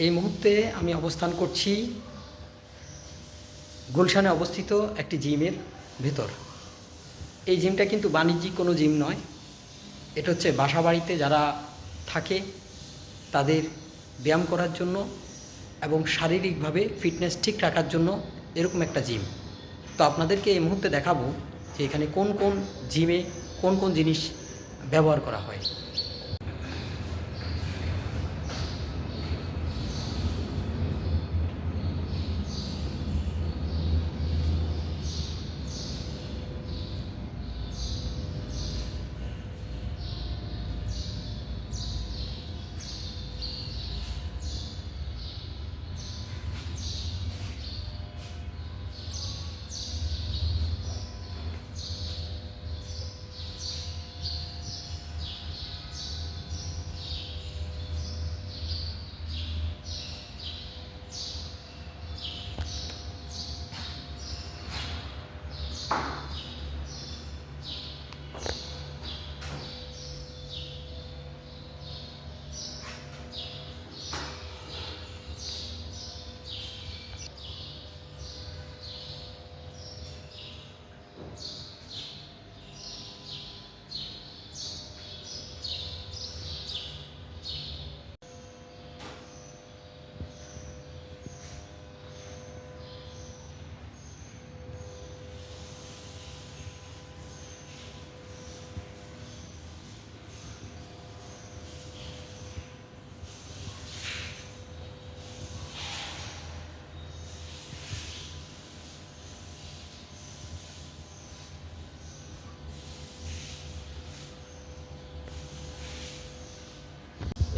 এই মুহূর্তে আমি অবস্থান করছি গুলশানে অবস্থিত একটি জিমের ভেতর। এই জিমটা কিন্তু বাণিজ্যিক কোনো জিম নয়। এটা হচ্ছে বাসা বাড়িতে যারা থাকে, তাদের ব্যায়াম করার জন্য এবং শারীরিকভাবে ফিটনেস ঠিক রাখার জন্য এরকম একটা জিম। তো আপনাদেরকে এই মুহূর্তে দেখাবো যে এখানে কোন কোন জিমে কোন কোন জিনিস ব্যবহার করা হয়।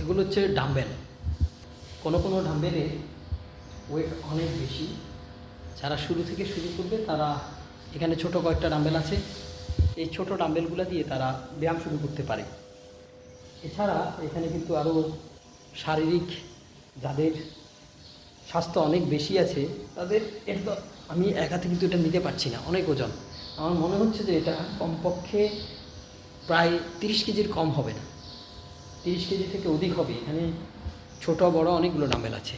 এগুলো হচ্ছে ডাম্বেল কোনো কোনো ডাম্বেলে ওয়েট অনেক বেশি। যারা শুরু থেকে শুরু করবে, তারা এখানে ছোট কয়েকটা ডাম্বেল আছে। এই ছোট ডাম্বেলগুলো দিয়ে তারা ব্যায়াম শুরু করতে পারে। এছাড়া এখানে কিন্তু আরও শারীরিক যাদের স্বাস্থ্য অনেক বেশি আছে, তাদের এটা আমি একাতে কিন্তু এটা নিতে পারছি না, অনেক ওজন। আমার মনে হচ্ছে যে এটা কমপক্ষে প্রায় তিরিশ কেজির কম হবে না। তিরিশ কেজি থেকে অধিক হবে। এখানে ছোট বড় অনেকগুলো ডাম্বেল আছে।